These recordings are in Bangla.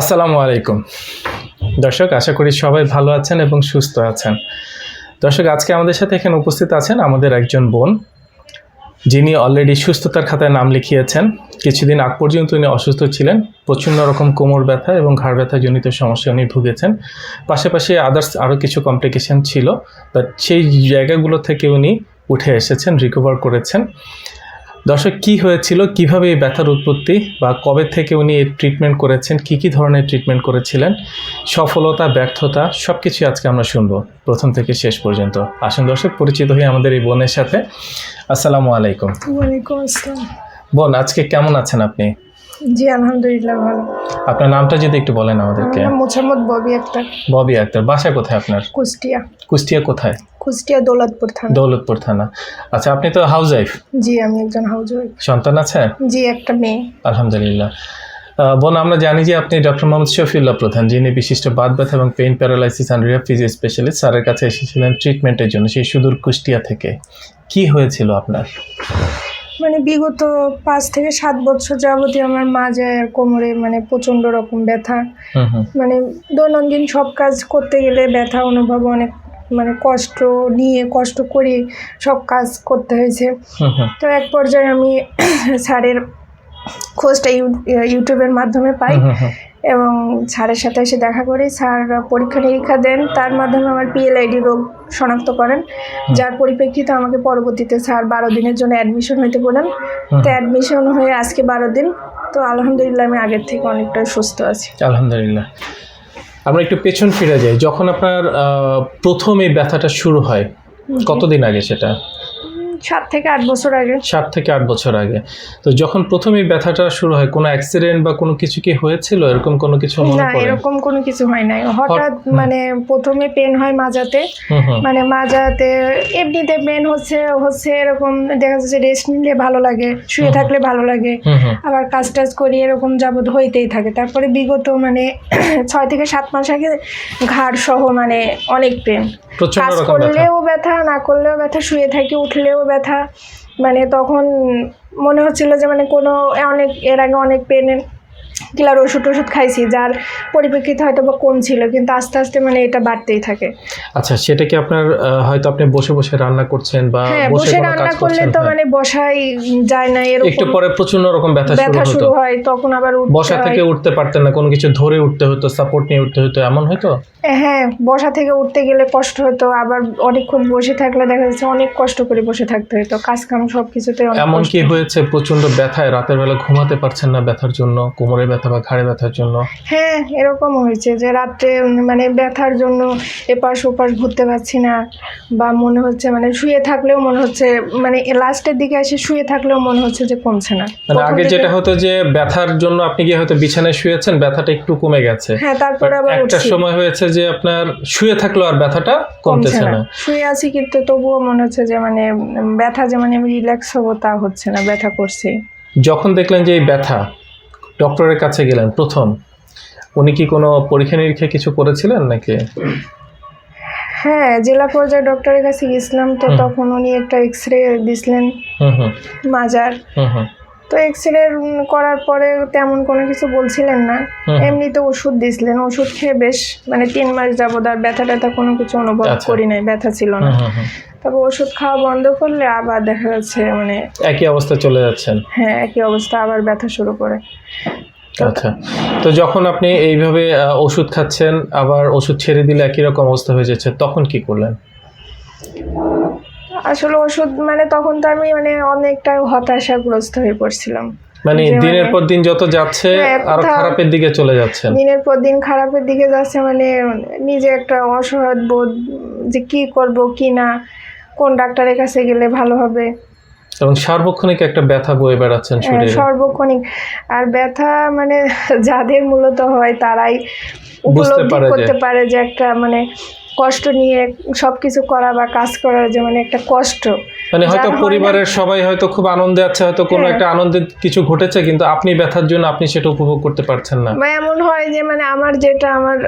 আসসালামু আলাইকুম। দর্শক, আশা করি সবাই ভালো আছেন এবং সুস্থ আছেন। দর্শক, আজকে আমাদের সাথে এখানে উপস্থিত আছেন আমাদের একজন বোন, যিনি অলরেডি সুস্থতার খাতায় নাম লিখিয়েছেন। কিছুদিন আগ পর্যন্ত উনি অসুস্থ ছিলেন, প্রচণ্ড রকম কোমর ব্যথা এবং ঘাড় ব্যথা জনিত সমস্যা উনি ভুগেছেন। পাশাপাশি আদার্স আরও কিছু কমপ্লিকেশন ছিল বাট সেই জায়গাগুলো থেকে উনি উঠে এসেছেন রিকভার করেছেন। দর্শক কি হয়েছিল? কীভাবে এই ব্যথার উৎপত্তি বা কবে থেকে উনি এই ট্রিটমেন্ট করেছেন? কি কি ধরনের ট্রিটমেন্ট করেছিলেন? সফলতা ব্যর্থতা সব কিছুই আজকে আমরা শুনব। প্রথম থেকে শেষ পর্যন্ত। আসুন দর্শক পরিচিত হয়ে আমাদের এই বোনের সাথে। আসসালামু আলাইকুম। বোন আজকে কেমন আছেন আপনি? জি আলহামদুলিল্লাহ ভালো। আপনার নামটা যদি একটু বলেন আমাদেরকে। মোসাম্মদ ববি আক্তার। ববি আক্তার বাসা কোথায় আপনার? কুষ্টিয়া। কুষ্টিয়া কোথায়? কুষ্টিয়া দৌলতপুর থানা। দৌলতপুর থানা। আচ্ছা আপনি তো হাউস ওয়াইফ জি আমি একজন হাউস ওয়াইফ সন্তান আছে? জি একটা মেয়ে। আলহামদুলিল্লাহ। বোন আমরা জানি যে আপনি ডক্টর মোহাম্মদ শফিউল্লাহ প্রধান যিনি বিশিষ্ট বাত ব্যথা এবং pain paralysis and rehab physio specialist স্যারের কাছে এসেছিলেন ট্রিটমেন্টের জন্য সেই সুদূর কুষ্টিয়া থেকে। কি হয়েছিল আপনার? মানে বিগত পাঁচ থেকে সাত বছর যাবতীয় আমার মাঝে আর কোমরে মানে প্রচণ্ড রকম ব্যথা। মানে দৈনন্দিন সব কাজ করতে গেলে ব্যথা অনুভব অনেক মানে কষ্ট নিয়ে কষ্ট করে সব কাজ করতে হয়েছে। তো এক পর্যায়ে আমি স্যারের খোঁজটা ইউ- ইউটিউবের মাধ্যমে পাই। এবং স্যারের সাথে এসে দেখা করি। স্যার পরীক্ষা নিরীক্ষা দেন তার মাধ্যমে আমার পিএলআইডি রোগ শনাক্ত করেন। যার পরিপ্রেক্ষিতে আমাকে পরবর্তীতে স্যার বারো দিনের জন্য অ্যাডমিশন হইতে বলেন। তো অ্যাডমিশন হয়ে আজকে বারো দিন। তো আলহামদুলিল্লাহ আমি আগের থেকে অনেকটা সুস্থ আছি। আলহামদুলিল্লাহ। আমরা একটু পেছন ফিরে যাই। যখন আপনার প্রথম এই ব্যথাটা শুরু হয় কতদিন আগে সেটা? সাত থেকে আট বছর আগে। সাত থেকে আট বছর আগে। তো যখন প্রথমে ব্যথাটা শুরু হয় কোনো অ্যাক্সিডেন্ট বা কোনো কিছু কি হয়েছিল? এরকম কোনো কিছু মনে না পড়ে? এরকম কোনো কিছু হয় নাই। হঠাৎ মানে প্রথমে পেন হয় মাজাতে। মানে মাজাতে এমনিতে পেন হচ্ছে হচ্ছে এরকম দেখা যাচ্ছে রেস্ট নিলে ভালো লাগে শুয়ে থাকলে ভালো লাগে। আবার কাজ টাজ করি এরকম যাবত হইতেই থাকে। তারপরে বিগত মানে ছয় থেকে সাত মাস আগে ঘাড় সহ মানে অনেক পেন কাজ করলেও ব্যথা না করলেও ব্যথা শুয়ে থাকি উঠলেও ব্যথা মানে তখন মনে হচ্ছিল যে মানে কোনো অনেক এর আগে অনেক পেন কিলার ওষুধ টষুধ খাইছি যার পরিপ্রেক্ষিতে হয়তো বা কম ছিল কিন্তু আস্তে আস্তে মানে এটা বাড়তেই থাকে। আচ্ছা সেটা কি আপনার হয়তো আপনি বসে বসে রান্না করছেন বা হ্যাঁ বসে রান্না করলে তো হ্যাঁ। মানে বসাই যায় না এরকম একটু পরে প্রচণ্ড রকম ব্যথা শুরু ব্যথা শুরু হয় তখন আবার উঠতে বসা থেকে উঠতে পারতেন না কোনো কিছু ধরে উঠতে হতো সাপোর্ট নিয়ে উঠতে হতো এমন হয়তো? হ্যাঁ বসা থেকে উঠতে গেলে কষ্ট হতো আবার অনেকক্ষণ বসে থাকলে দেখা যাচ্ছে অনেক কষ্ট করে বসে থাকতে হতো কাজ কাম সব কিছুতে এমন কি হয়েছে প্রচণ্ড ব্যথায় রাতের বেলা ঘুমাতে পারছেন না ব্যথার জন্য কোমরে ব্যথা বা ঘাড়ে ব্যথার জন্য? হ্যাঁ এরকম হয়েছে যে রাত্রে মানে ব্যথার জন্য এপাশ ওপাশ ঘুরতে পারছি না বা মনে হচ্ছে মানে শুয়ে থাকলেও মনে হচ্ছে মানে লাস্টের দিকে এসে শুয়ে থাকলেও মনে হচ্ছে যে কমছে না। মানে আগে যেটা হতো যে ব্যথার জন্য আপনি গিয়ে হয়তো বিছানায় শুয়েছেন ব্যথাটা একটু কমে গেছে। হ্যাঁ তারপরে আবার একটা সময় হয়েছে যে আপনার শুয়ে থাকলেও আর ব্যথাটা কমতেছে না। শুয়ে আছি কিন্তু তবুও মনে হচ্ছে যে মানে ব্যথা যে মানে আমি রিল্যাক্স হব তা হচ্ছে না ব্যথা করছে। যখন দেখলেন যে এই ব্যথা ডক্টরের কাছে গেলেন প্রথম। উনি কি কোনো পরীক্ষা নিরীক্ষা কিছু করেছিলেন নাকি? হ্যাঁ জেলা পর্যায়ে ডক্টরের কাছে গেছিলাম তো তখন উনি একটা এক্স রে দিছিলেন মাজার। তো এক্স রে করার পরে তেমন কোনো কিছু বলছিলেন না। এমনিতে ওষুধ দিছিলেন। ওষুধ খেয়ে বেশ মানে তিন মাস যাবত আর ব্যথা ট্যাথা কোনো কিছু অনুভব আচ্ছা। করি নাই ব্যথা ছিল না। তবে ওষুধ খাওয়া বন্ধ করলে আবার দেখা যাচ্ছে মানে একই অবস্থা চলে যাচ্ছেন? হ্যাঁ একই অবস্থা আবার ব্যথা শুরু করে। আচ্ছা। তো যখন আপনি এইভাবে ওষুধ খাচ্ছেন আবার ওষুধ ছেড়ে দিলে একই রকম অবস্থা হয়ে যাচ্ছে তখন কি করলেন? আসলে ওষুধ মানে তখন তো আমি মানে অনেকটা হতাশাগ্রস্ত হয়ে পড়ছিলাম। মানে দিনের মানে- পর দিন যত যাচ্ছে হ্যাঁ, আরও খারাপের দিকে চলে যাচ্ছে দিনের পর দিন খারাপের দিকে যাচ্ছে মানে নিজে একটা অসহায় বোধ যে কি করব কি না কোন ডাক্তারের কাছে গেলে ভালো হবে? এবং সার্বক্ষণিক একটা ব্যথা বয়ে বেড়াচ্ছেন হ্যাঁ, শরীরে। সার্বক্ষণিক। আর ব্যথা মানে যাদের মূলত হয় তারাই উপলব্ধি করতে পারে যে একটা মানে কষ্ট নিয়ে সব কিছু করা বা কাজ করা যে মানে একটা কষ্ট। মানে হয়তো হয় পরিবারের সবাই হয়তো খুব আনন্দে আছে হয়তো কোনো হ্যাঁ। একটা আনন্দের কিছু ঘটেছে কিন্তু আপনি ব্যথার জন্য আপনি সেটা উপভোগ করতে পারছেন না। বা এমন হয় যে মানে আমার যেটা আমার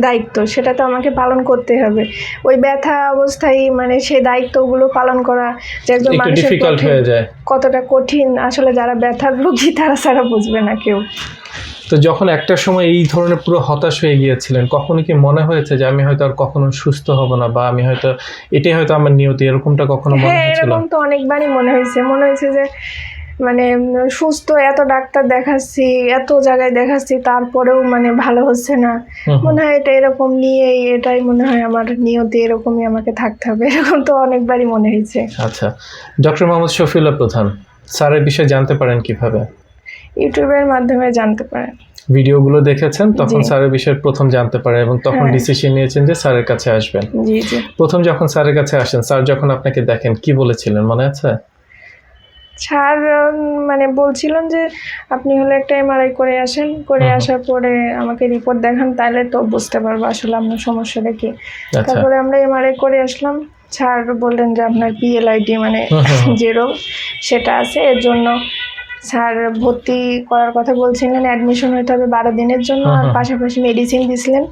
দায়িত্ব সেটা তো আমাকে পালন করতে হবে। ওই ব্যথা অবস্থায় মানে সেই দায়িত্বগুলো পালন করা যে একটু মানুষের ডিফিকাল্ট হয়ে যায়। কতটা কঠিন আসলে যারা ব্যথার রোগী তারা ছাড়া বুঝবে না কেউ। তো যখন একটা সময় এই ধরনের পুরো হতাশ হয়ে গিয়েছিলেন কখনো কি মনে হয়েছে যে আমি হয়তো আর কখনো সুস্থ হব না বা আমি হয়তো এটাই হয়তো আমার নিয়তি এরকমটা কখনো মনে হ্যাঁ হয়েছিল? এরকম তো অনেকবারই মনে হয়েছে। মনে হয়েছে যে মানে সুস্থ এত ডাক্তার দেখাচ্ছি এত জায়গায় দেখাচ্ছি তারপরেও মানে ভালো হচ্ছে না। মনে হয় এটা এরকম নিয়েই এটাই মনে হয় আমার নিয়তি এরকমই আমাকে থাকতে হবে। এরকম তো অনেকবারই মনে হয়েছে। আচ্ছা। ডক্টর মোহাম্মদ শফিউল্লাহ প্রধান স্যারের বিষয়ে জানতে পারেন কীভাবে? ইউটিউবের মাধ্যমে জানতে পারেন। ভিডিওগুলো দেখেছেন তখন স্যারের বিষয়ে প্রথম জানতে পারে এবং তখন হ্যাঁ। ডিসিশন নিয়েছেন যে স্যারের কাছে আসবেন। জি জি। প্রথম যখন স্যারের কাছে আসেন স্যার যখন আপনাকে দেখেন কি বলেছিলেন মনে আছে? স্যার মানে বলছিলেন যে আপনি হলে একটা এমআরআই করে আসেন। করে। আসার পরে আমাকে রিপোর্ট দেখান তাহলে তো বুঝতে পারব আসলে আপনার সমস্যাটা কি। আচ্ছা। তারপরে আমরা এমআরআই করে আসলাম। স্যার বললেন যে আপনার পিএলআইডি মানে। জিরো সেটা আছে এর জন্য স্যার ভর্তি করার কথা বলছিলেন অ্যাডমিশন হইতে হবে বারো দিনের জন্য আর পাশাপাশি মেডিসিন দিছিলেন।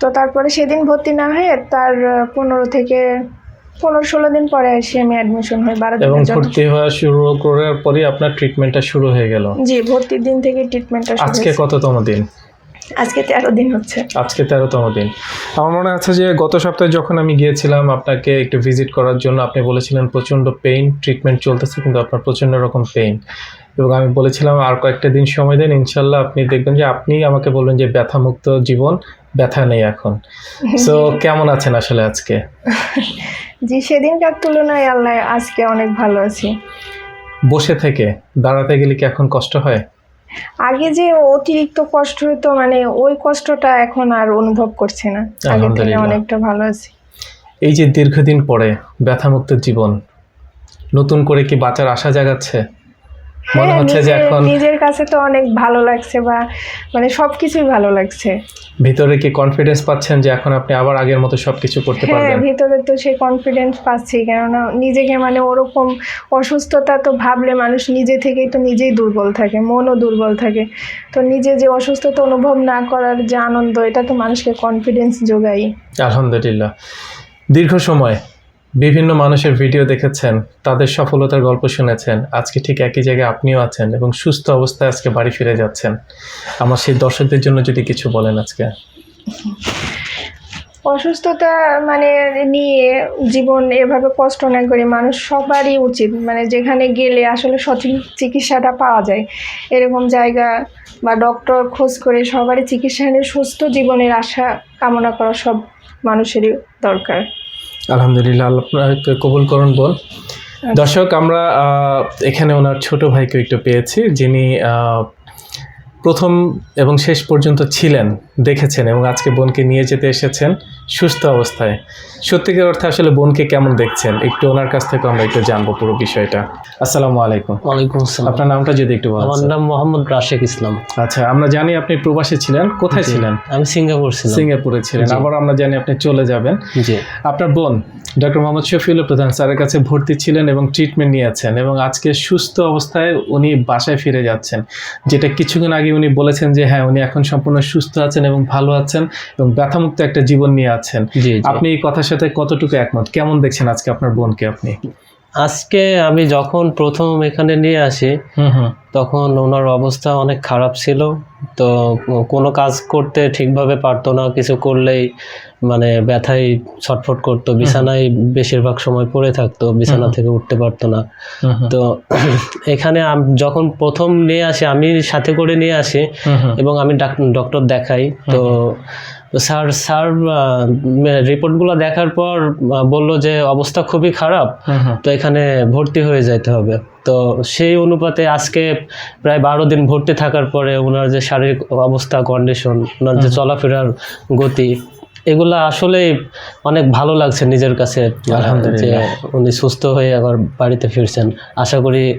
তো তারপরে সেদিন ভর্তি না হয়ে তার পনেরো থেকে পনেরো ষোলো দিন পরে আসি আমি অ্যাডমিশন হই বারো দিন ভর্তি হওয়া শুরু করার পরে আপনার ট্রিটমেন্টটা শুরু হয়ে গেল। জি ভর্তির দিন থেকে ট্রিটমেন্টটা আজকে। কততম দিন? আজকে তেরো দিন হচ্ছে। আজকে তেরোতম দিন। আমার মনে আছে যে গত সপ্তাহে যখন আমি গিয়েছিলাম আপনাকে একটু ভিজিট করার জন্য আপনি বলেছিলেন প্রচণ্ড পেইন ট্রিটমেন্ট চলতেছে কিন্তু আপনার প্রচণ্ড রকম পেইন এবং আমি বলেছিলাম আর কয়েকটা দিন সময় দেন ইনশাল্লাহ আপনি দেখবেন যে আপনি আমাকে বলবেন যে ব্যথামুক্ত জীবন ব্যথা নেই এখন। সো কেমন আছেন আসলে আজকে? জি সেদিনকার তুলনায় আল্লাহ আজকে অনেক ভালো আছি। বসে থেকে দাঁড়াতে গেলে কি এখন কষ্ট হয়? আগে যে অতিরিক্ত কষ্ট হতো মানে ওই কষ্টটা এখন আর অনুভব করছে না। আগে থেকে অনেকটা ভালো আছি। এই যে দীর্ঘদিন পরে ব্যথামুক্ত জীবন নতুন করে কি বাঁচার আশা জাগাচ্ছে? মনে হ্যাঁ, হচ্ছে যে এখন নিজের কাছে তো অনেক ভালো লাগছে বা মানে সবকিছুই ভালো লাগছে। ভিতরে কি কনফিডেন্স পাচ্ছেন যে এখন আপনি আবার আগের মতো সবকিছু করতে হ্যাঁ ভিতরে তো সেই কনফিডেন্স পাচ্ছি কেননা নিজেকে মানে ওরকম অসুস্থতা তো ভাবলে মানুষ নিজে থেকেই তো নিজেই দুর্বল থাকে মনও দুর্বল থাকে। তো নিজে যে অসুস্থতা অনুভব না করার যে আনন্দ এটা তো মানুষকে কনফিডেন্স যোগাই আলহামদুলিল্লাহ। দীর্ঘ সময় বিভিন্ন মানুষের ভিডিও দেখেছেন, তাদের সফলতার গল্প শুনেছেন, আজকে ঠিক একই জায়গায় আপনিও আছেন এবং সুস্থ অবস্থায় আজকে বাড়ি ফিরে যাচ্ছেন। আমার সেই দর্শকদের জন্য যদি কিছু বলেন আজকে। অসুস্থতা মানে নিয়ে জীবন এভাবে কষ্ট না করে মানুষ সবারই উচিত মানে যেখানে গেলে আসলে সঠিক চিকিৎসাটা পাওয়া যায়। এরকম জায়গা বা ডক্টর খোঁজ করে সবারই চিকিৎসা নিয়ে সুস্থ জীবনের আশা কামনা করা সব মানুষেরই দরকার। আলহামদুলিল্লাহ আপনাকে কবুল করুন বল। দর্শক আমরা এখানে ওনার ছোট ভাইকে একটু পেয়েছি যিনি প্রথম এবং শেষ পর্যন্ত ছিলেন। দেখেছেন এবং আজকে বোনকে নিয়ে যেতে এসেছেন সুস্থ অবস্থায়। সত্যিকার অর্থে আসলে বোনকে কেমন দেখছেন? একটু ওনার কাছ থেকে আমরা একটু জানব পুরো বিষয়টা। আসসালামু আলাইকুম। ওয়ালাইকুম আসসালাম। আপনার নামটা যদি একটু বলেন আমার নাম মোহাম্মদ রাশেক ইসলাম। আচ্ছা আমরা জানি আপনি প্রবাসী ছিলেন। কোথায় ছিলেন? আমি সিঙ্গাপুর ছিলাম। সিঙ্গাপুরে ছিলেন। আবার আমরা জানি আপনি চলে যাবেন। জি। আপনার বোন ডক্টর মোহাম্মদ শফিউল প্রধান স্যারের কাছে ভর্তি ছিলেন এবং ট্রিটমেন্ট নিয়েছেন এবং আজকে সুস্থ অবস্থায় উনি বাসায় ফিরে যাচ্ছেন। যেটা কিছুক্ষণ আগে উনি বলেছেন যে হ্যাঁ উনি এখন সম্পূর্ণ সুস্থ আছেন এবং ভালো আছেন এবং ব্যথামুক্ত একটা জীবন নিয়ে আছেন। আপনি এই কথার সাথে কতটুকু একমত? কেমন দেখছেন আজকে আপনার বোনকে আপনি? আজকে আমি যখন প্রথম এখানে নিয়ে আসি হুম হুম। তখন ওনার অবস্থা অনেক খারাপ ছিল। তো কোনো কাজ করতে ঠিকভাবে পারতো না কিছু করলেই মানে ব্যথায় ছটফট করতো বিছানায় বেশিরভাগ সময় পড়ে থাকতো বিছানা থেকে উঠতে পারতো না। তো এখানে যখন প্রথম নিয়ে আসি আমি সাথে করে নিয়ে আসি এবং আমি ডক্টর দেখাই। তো স্যার স্যার রিপোর্টগুলো দেখার পর বলল যে অবস্থা খুবই খারাপ। তো এখানে ভর্তি হয়ে যেতে হবে। তো সেই অনুপাতে আজকে প্রায় বারো দিন ভর্তি থাকার পরে ওনার যে শারীরিক অবস্থা কন্ডিশন ওনার যে চলাফেরার গতি এগুলা আসলে অনেক ভালো লাগছে নিজের কাছে। আলহামদুলিল্লাহ। উনি সুস্থ হয়ে আবার বাড়িতে ফিরছেন। আশা করি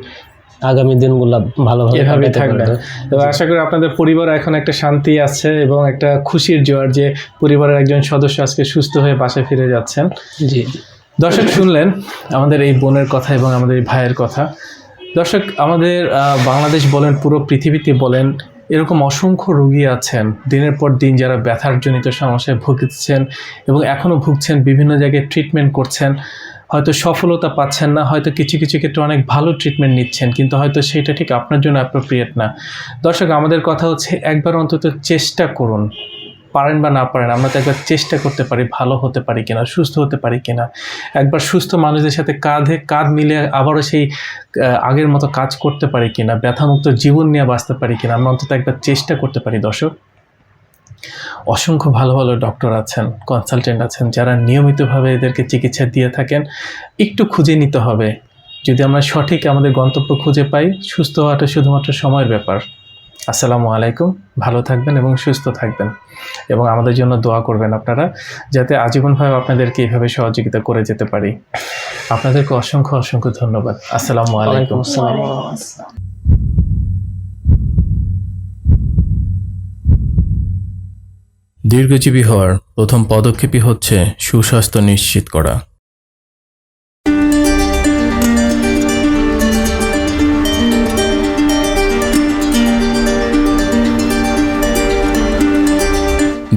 আগামী দিনগুলা ভালোভাবে এভাবেই কাটাতে থাকবেন এবং আশা করি আপনাদের পরিবার এখন একটা শান্তি আছে এবং একটা খুশির জোয়ার যে পরিবারের একজন সদস্য আজকে সুস্থ হয়ে বাসায় ফিরে যাচ্ছেন। জি। দর্শক শুনলেন আমাদের এই বোনের কথা এবং আমাদের এই ভাইয়ের কথা। দর্শক, আমাদের বাংলাদেশ বলেন, পুরো পৃথিবীতে বলেন, এরকম অসংখ্য রোগী আছেন। দিনের পর দিন যারা ব্যথার জনিত সমস্যায় ভুগছেন এবং এখনও ভুগছেন, বিভিন্ন জায়গায় ট্রিটমেন্ট করছেন। হয়তো সফলতা পাচ্ছেন না, হয়তো কিছু কিছু ক্ষেত্রে অনেক ভালো ট্রিটমেন্ট নিচ্ছেন, কিন্তু হয়তো সেটা ঠিক আপনার জন্য অ্যাপ্রোপ্রিয়েট না। দর্শক, আমাদের কথা হচ্ছে একবার অন্তত চেষ্টা করুন। পারেন বা না পারেন, আমরা তো একবার চেষ্টা করতে পারি, ভালো হতে পারি কিনা, সুস্থ হতে পারি কিনা। একবার সুস্থ মানুষদের সাথে কাঁধে কাঁধ মিলে আবারও সেই আগের মতো কাজ করতে পারি কিনা, ব্যথামুক্ত জীবন নিয়ে বাঁচতে পারি কিনা, আমরা অন্তত একবার চেষ্টা করতে পারি দর্শক। অসংখ্য ভালো ভালো ডক্টর আছেন, কনসালটেন্ট আছেন, যারা নিয়মিতভাবে এদেরকে চিকিৎসা দিয়ে থাকেন। একটু খুঁজে নিতে হবে। যদি আমরা সঠিক আমাদের গন্তব্য খুঁজে পাই, সুস্থ হওয়াটা শুধুমাত্র সময়ের ব্যাপার। আসসালামু আলাইকুম। ভালো থাকবেন এবং সুস্থ থাকবেন। এবং আমাদের জন্য দোয়া করবেন আপনারা যাতে আজীবনভাবে আপনাদেরকে এইভাবে সহযোগিতা করে যেতে পারি। আপনাদেরকে অসংখ্য অসংখ্য ধন্যবাদ। আসসালামু আলাইকুম। আসসালাম। দীর্ঘজীবী হওয়ার প্রথম পদক্ষেপই হচ্ছে সুস্বাস্থ্য নিশ্চিত করা।